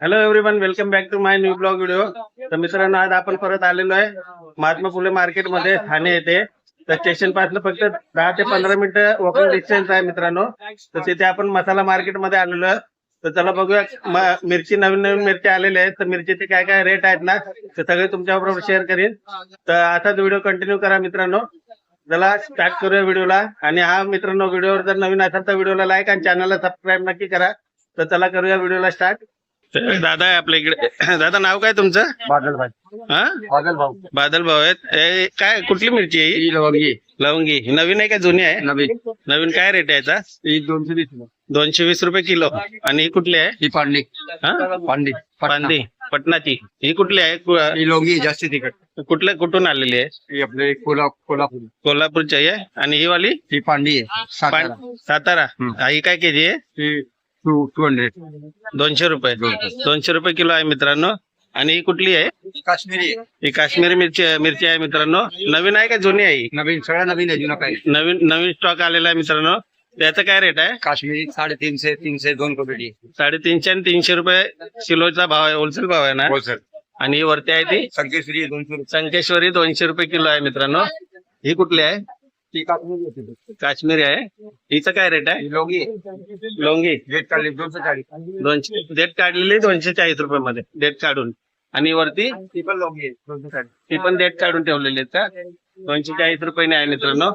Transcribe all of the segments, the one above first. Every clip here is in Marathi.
Hello everyone welcome back to my new blog video तर मित्रांनो आज आपण परत आलेलो आहे महात्मा फुले मार्केटमध्ये ठाणे येथे. तर स्टेशनपासून फक्त दहा ते पंधरा मिनिटं वॉकिंग डिस्टन्स आहे मित्रांनो. तर तिथे आपण मसाला मार्केटमध्ये आलेलो आहे. तर चला बघूया मिरची नवीन नवीन मिरची आलेल्या आहेत. तर मिरचीचे काय काय रेट आहेत ना ते सगळे तुमच्याबरोबर शेअर करीन. तर असाच व्हिडिओ कंटिन्यू करा मित्रांनो. चला स्टार्ट करूया व्हिडिओला आणि हा मित्रांनो व्हिडिओवर जर नवीन असाल तर व्हिडिओला लाईक आणि चॅनलला सबस्क्राईब नक्की करा. तर चला करूया व्हिडिओला स्टार्ट दादा आहे आपल्या इकडे. दादा नाव काय तुमचं? बादल भाई हा? बादल भाऊ बादल भाऊ आहेत. हे काय कुठली मिरची आहे ही? ही लवंगी. लवंगी. ही नवीन आहे का जुनी आहे? नवी. नवीन काय रेट आहे याचा? ही दोनशे वीस दोनशे वीस रुपये किलो. आणि ही कुठली आहे? ही पांडी. हा? पांडी. पांदी पटनाची. ही कुठली आहे? कु- ही लवंगी जास्ती तिखट. कुठल्या कुठून आलेली आहे? ही आपले कोल्हा कोल्हापूर. कोल्हापूरची आहे. आणि ही वाली? ही पांडी आहे. सातारा. पान- सातारा. हम्म. हा, ही काय केजी आहे? ही टू टू हंड्रेड. दोनशे रुपये. दोनशे रुपये. किलो आहे मित्रांनो. आणि ही कुठली आहे? काश्मीरी. ही काश्मीरी मिरची मिरची आहे मित्रांनो. नवीन आहे का जुनी आहे? नवीन सगळ्या नवीन आहे जुना काय? नवीन नवीन स्टॉक आलेला आहे मित्रांनो. त्याचा काय रेट आहे? काश्मीरी साडेतीनशे तीनशे दोन कोटी साडेतीनशे आणि तीनशे रुपये किलोचा भाव आहे होलसेल भाव आहे ना? होलसेल आणि ही वरती आहे ती? संकेश्वरी दोनशे संकेश्वरी दोनशे रुपये किलो आहे मित्रांनो. ही कुठली आहे? ती काश्मीरी होती काश्मीरी आहे? हिचं काय रेट आहे? आहे. लोंगी. रेट काढली दोनशे चाळीस. दोनशे डेट काढलेली दोनशे चाळीस रुपये मध्ये डेट काढून. आणि वरती? ती पण आहे दोनशे चाळीस. ती पण डेट काढून ठेवलेली आहेत का? दोनशे चाळीस रुपये आहे मित्रांनो.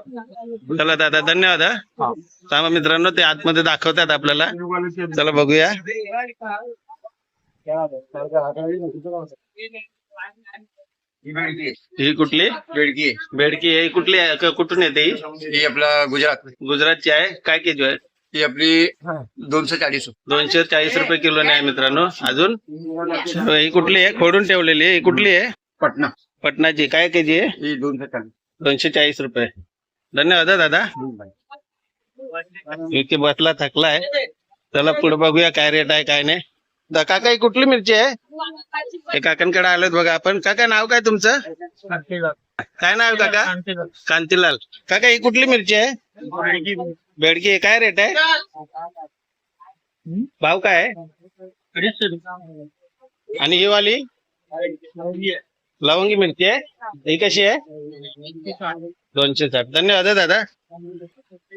चला दादा धन्यवाद हा. थांबा मित्रांनो ते आतमध्ये दाखवतात आपल्याला. चला बघूया. ही कुठली? बेडकी. आहे. बेडकी. आहे कुठली आहे? क- कुठून येते ही? ही आपला गुजरात. गुजरातची आहे? काय केजी आहे? ही आपली दोनशे चाळीस. दोनशे चाळीस रुपये किलो आहे मित्रांनो. अजून? ही कुठली आहे? खोडून ठेवलेली आहे. ही कुठली आहे? पटना. पटनाची. काय केजी आहे? ही दोनशे चाळीस. दोनशे चाळीस रुपये. धन्यवाद हा दादा. इथे बसला थकलाय. चला पुढे बघूया काय रेट आहे काय नाही. दा- काका ही कुठली मिरची आहे? हे काकांकडे आलोत बघा आपण. काका नाव काय तुमचं? काय नाव काका? कांतीलाल. काका ही कुठली मिरची आहे? बेडकी आहे. काय रेट आहे? भाव काय आहे? आणि ही वाली? लवंगी मिरची आहे. ही कशी आहे? दोनशे साठ. धन्यवाद दादा.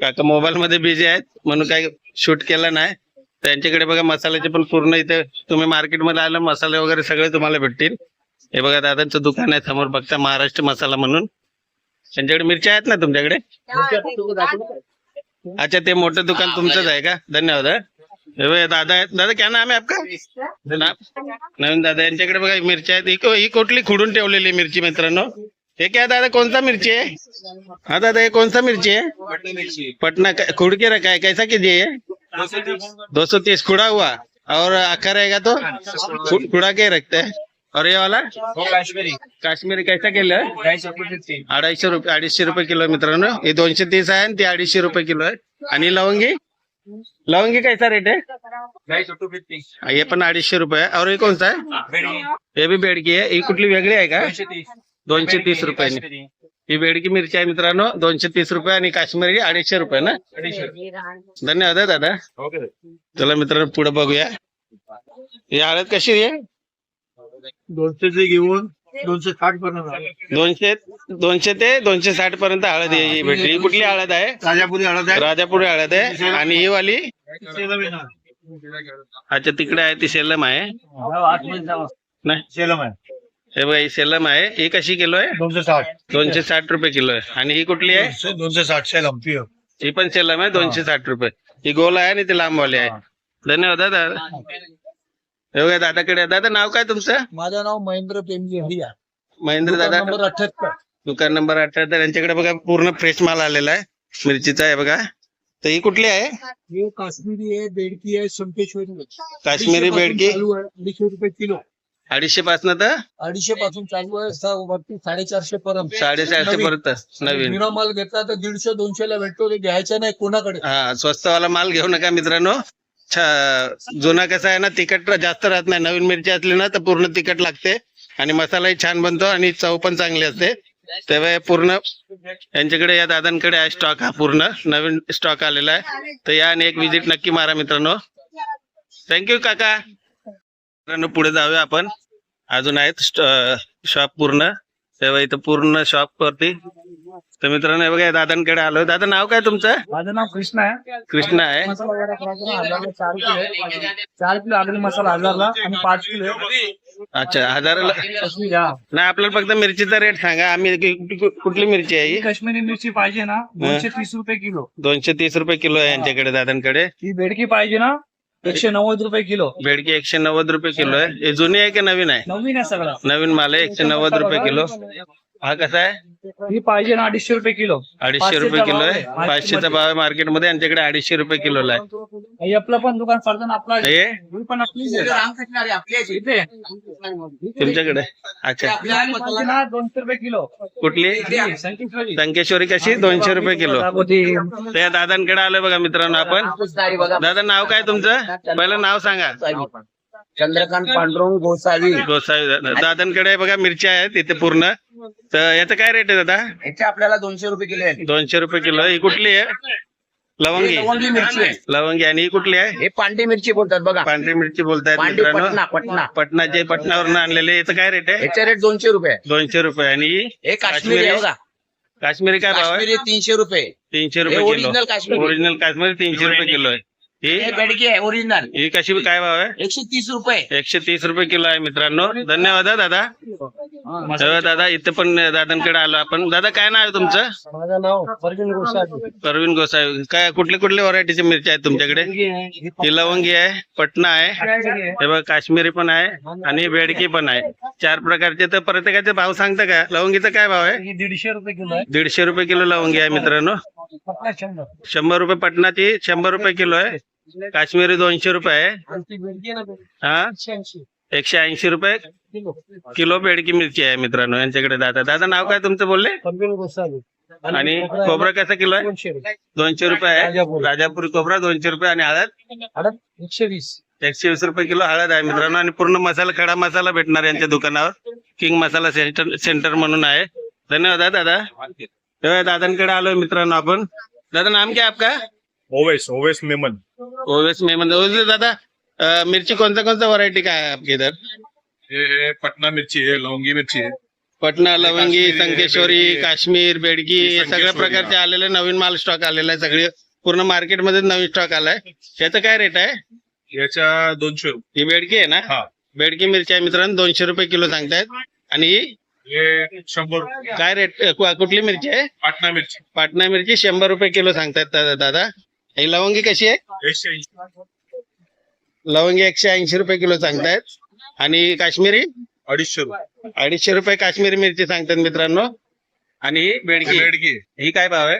काका मोबाईल मध्ये बिझी आहेत. म्हणून काही शूट केलं नाही. त्यांच्याकडे बघा मसाल्याचे पण पूर्ण इथे तुम्ही मार्केटमध्ये आलं मसाले वगैरे सगळे तुम्हाला भेटतील. हे बघा दादांचं दुकान आहे समोर बघता महाराष्ट्र मसाला म्हणून. त्यांच्याकडे मिरच्या आहेत ना तुमच्याकडे? अच्छा ते मोठं दुकान तुमचंच आहे का? धन्यवाद दादा आहेत. दादा क्या नाम आहे आपका? नवीन दादा यांच्याकडे बघा मिरच्या आहेत. ही- ही कुठली खुडून ठेवलेली मिरची मित्रांनो? हे क्या दादा कोणता मिरची आहे? हा दादा हे कोणता मिरची आहे? पटना का- खुड के रखा है कैसा कीजिए ये दो सौ तीस खुड़ा हुआ? और आखा रहेगा तो? खुड़ा के रखते हैं। और ये वाला? काश्मीरी. कैसा किलो है? अडीचशे रुपये अडीचशे रुपये किलो आहे मित्रांनो। हे दोनशे तीस आहे आणि ते अडीचशे रुपये किलो आहे आणि लवंगी? लवंगी कैसा रेट आहे हा, हे पण अडीचशे रुपये आहे और हे? कोणता आहे हे बी बेडकी आहे ही। कुठली वेगळी आहे का? दोनशे तीस. रुपयाने ही बेडकी मिरची आहे मित्रांनो. दोनशे तीस रुपये आणि काश्मीरी अडीचशे रुपये ना? धन्यवाद हा दादा. चला मित्रांनो पुढे बघूया. ही हळद कशी आहे? दोनशे ते घेऊन दोनशे साठ पर्यंत दोनशे दोनशे ते दोनशे साठ पर्यंत हळद आहे ही भेटली. ही कुठली हळद आहे? राजापुरी हळद आहे. राजापुरी हळद आहे. आणि ही वाली? आहे. अच्छा तिकडे आहे ती सेलम आहे. नाही. सेलम आहे. हे बघा ही सेलम आहे. ही कशी किलो आहे? दोनशे साठ. दोनशे साठ रुपये किलो आहे. आणि ही कुठली आहे? दोनशे- दोनशे साठ सेलम पिओ ही पण सेलम आहे दोनशे साठ रुपये. ही गोल आहे आणि ती लांबवाली आहे. धन्यवाद दादा. हे बघा दादाकडे. दादा नाव काय तुमचं? माझं नाव महेंद्र प्रेमजी हरिया महेंद्र दादा. नंबर अठ्याहत्तर. दुकान नंबर अठ्याहत्तर. यांच्याकडे बघा पूर्ण फ्रेश माल आलेला आहे. मिरचीचा आहे बघा. तर ही कुठली आहे? हे काश्मीरी आहे बेडकी आहे संकेश्वरी. आहे. काश्मीरी बेडकी पासून चालू आहे. अडीचशे रुपये किलो. अडीचशे पासन तर? अडीचशे पासून चालू आहे. सा- वरती साडेचारशे पर्यंत साडेचारशे नवीन. पर्यंत नवीन. जुना माल घेतला तर दीडशे दोनशे ला भेटतो. ते घ्यायचा नाही कोणाकडे. हा स्वस्तवाला माल घेऊ नका मित्रांनो. छ- जुना कसा आहे ना तिखट जास्त राहत नाही. नवीन मिरची असली ना तर पूर्ण तिखट लागते. आणि मसालाही छान बनतो आणि चव पण चांगली असते. तेव्हा हे पूर्ण यांच्याकडे या दादांकडे आहे स्टॉक हा पूर्ण. नवीन स्टॉक आलेला आहे. तर या आणि एक विजिट नक्की मारा मित्रांनो. थँक्यू काका. मित्रांनो पुढे जाऊया आपण. अजून आहेत शॉप पूर्ण. तेव्हा इथं पूर्ण शॉप वरती. तर मित्रांनो बघा दादांकडे आलोय दादा नाव काय तुमचं? माझं नाव कृष्ण आहे. कृष्णा आहे. मसाला वगैरे करायचा ना, हजारला चार किलो आहे. चार किलो आगरी मसाला हजारला आणि पाच किलो आहे. अच्छा हजाराला. नाही आपल्याला फक्त मिरचीचा रेट सांगा. आम्ही कुठली मिरची आहे ही? ही काश्मीरी मिरची पाहिजे ना दोनशे तीस रुपये किलो. दोनशे तीस रुपये किलो आहे यांच्याकडे दादांकडे. ही बेडकी पाहिजे ना एकशे नव्वद रुपये किलो. बेडकी एकशे नव्वद रुपये किलो आहे. हे जुनी आहे की नवीन आहे? नवीन आहे सगळं. नवीन माल आहे एकशे नव्वद रुपये किलो. हा कसा आहे? ही पाहिजे ना अडीचशे रुपये किलो. अडीचशे रुपये किलो आहे? आहे. पाचशेचा भाव आहे मार्केटमध्ये यांच्याकडे अडीचशे रुपये किलोला आहे. हे आपलं पण दुकान फरजन आपला आहे. हे? ही पण आपलीच आहे. इथे. तुमच्याकडे? अच्छा. पाहिजे ना दोनशे रुपये किलो. कुठली? संकेश्वरी. संकेश्वरी कशी? दोनशे रुपये किलो. त्या दादांकडे आलोय बघा मित्रांनो आपण. दादा नाव काय तुमचं? पहिलं नाव सांगा. चंद्रकांत पांडुरंग गोसावी. गोसावी दादा. दादांकडे बघा मिरच्या आहेत इथे पूर्ण. तर याचं काय रेट आहे दादा? याचे आपल्याला दोनशे रुपये किलो आहे. दोनशे रुपये किलो. ही कुठली आहे? लवंगी. लवंगी मिरची आहे. लवंगी. आणि ही कुठली आहे? हे पांढरी मिरची बोलतात बघा. पांढरी मिरची बोलतायत पांढरी मित्रांनो. पटना पटना पटनाचे पटनावरून आणलेले. याचं काय रेट आहे? याचे रेट दोनशे रुपये. आहे. दोनशे रुपये. आणि ही? हे काश्मीरी आहे बघा. काश्मीरी काय भाव आहे? काश्मीरी तीनशे रुपये. तीनशे हे रुपये kilo. Original Kashmiri. Original Kashmiri तीनशे रुपये किलो आहे. हे बेडकी आहे ओरिजिनल ही कशी काय भाव आहे? एकशे तीस रुपये. एकशे तीस रुपये किलो आहे मित्रांनो. धन्यवाद हा दादा. तेव्हा दादा इथे पण दादांकडे आलो आपण. दादा काय नाव आहे तुमचं? माझं नाव फरजन गोसावी. परवीन गोसावी. काय कुठले कुठले व्हरायटीचे मिरच्या आहेत तुमच्याकडे? ही लवंगी आहे पटना आहे हे बघ काश्मीरी पण आहे आणि बेडकी पण आहे. चार प्रकारचे. तर प्रत्येकाचे भाव सांगता का? लवंगीचा काय भाव आहे? ही दीडशे रुपये किलो आहे. दीडशे रुपये किलो लवंगी आहे मित्रांनो. शंभर. रुपये पटनाची शंभर रुपये किलो आहे. काश्मीरी दोनशे रुपये आहे. आणि ती बेडकी आहे ना हा? एकशे ऐंशी. रुपये किलो. बेडकी मिरची आहे मित्रांनो यांच्याकडे दादा. दादा नाव काय तुमचं बोलले? आणि खोबरं कसं किलो आहे? दोनशे रुपये. आहे. राजापूर. खोबरा दोनशे रुपये आणि हळद? हळद एकशे वीस. एकशे वीस रुपये किलो हळद आहे मित्रांनो. आणि पूर्ण मसाला खडा मसाला भेटणार यांच्या दुकानावर. किंग मसाला सेंटर सेंटर म्हणून आहे. धन्यवाद हा दादा तेव्हा दादांकडे आलोय मित्रांनो आपण. दादा नाम क्या आपका? ओवेस ओवेस मेमन. ओवेस मेमन. ओवेस दादा अ, मिर्ची कौन सा कौन सा वैरायटी का है आपके इधर? ये पटना मिर्ची है लवंगी मिर्ची है पटना लवंगी काश्मीरी, संकेश्वरी बेडगी, काश्मीर बेडगी हे सगळ्या संकेश्वरी, प्रकारचे आलेले नवीन माल स्टॉक आलेला आहे. सगळे पूर्ण मार्केटमध्ये नवीन स्टॉक आलाय. याचं काय रेट आहे? याच्या दोनशे रुपये. ही बेडकी आहे ना? हा. बेडकी मिरची आहे मित्रांनो दोनशे रुपये किलो सांगतायत. आणि ही? हे शंभर रुपये. काय रेट कुठली मिरची आहे? पाटणा मिरची. पाटणा मिरची शंभर रुपये किलो सांगतायत दादा. ही लवंगी कशी आहे? एकशे ऐंशी. लवंगी एकशे ऐंशी रुपये किलो सांगतायत आणि काश्मीरी? अडीचशे रुपये. अडीचशे रुपये काश्मीरी मिरची सांगतात मित्रांनो. आणि ही बेडकी बेडगी. आहे. ही काय भाव आहे?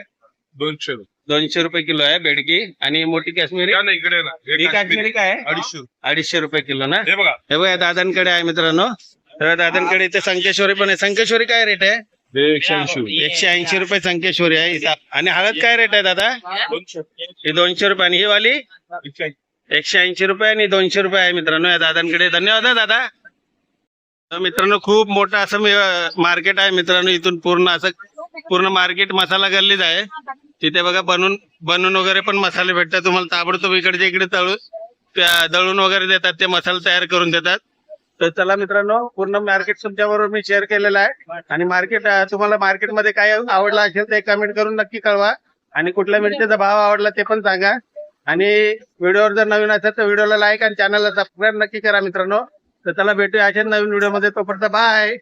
दोनशे रुपये. दोनशे रुपये किलो आहे बेडकी आणि मोठी काश्मीरी? इकडे हे काश्मीरी. काय आहे? अडीचशे रुपये. अडीचशे रुपये किलो ना? हे बघा. हे बघा दादांकडे आहे मित्रांनो. दादांकडे इथे संकेश्वरी पण आहे. संकेश्वरी काय रेट आहे? एकशे ऐंशी रुपये. एकशे ऐंशी रुपये संकेश्वरी आहे. आणि हळद काय रेट आहे दादा? ही दोनशे रुपये. आणि ही वाली? एकशे ऐंशी. रुपये आणि दोनशे रुपये आहे मित्रांनो या दादांकडे. धन्यवाद दादा. तर मित्रांनो खूप मोठं असं मार्केट आहे मित्रांनो. इथून पूर्ण असं पूर्ण मार्केट मसाला गल्लीच आहे. तिथे बघा बनून बनवून वगैरे पण मसाले भेटतात. तुम्हाला ताबडतोब इकडच्या इकडे तळून दळून वगैरे देतात. ते मसाला तयार करून देतात. तर चला मित्रांनो पूर्ण मार्केट तुमच्याबरोबर मी शेअर केलेलं आहे. आणि मार्केट तुम्हाला मार्केटमध्ये काय आवडलं असेल ते कमेंट करून नक्की कळवा. आणि कुठल्या मिरचीचा भाव आवडला ते पण सांगा. आणि व्हिडिओवर जर नवीन असेल तर व्हिडिओला लाईक आणि चॅनलला सबस्क्राईब नक्की करा मित्रांनो. तर चला भेटूया अशाच नवीन व्हिडिओमध्ये तोपर्यंत बाय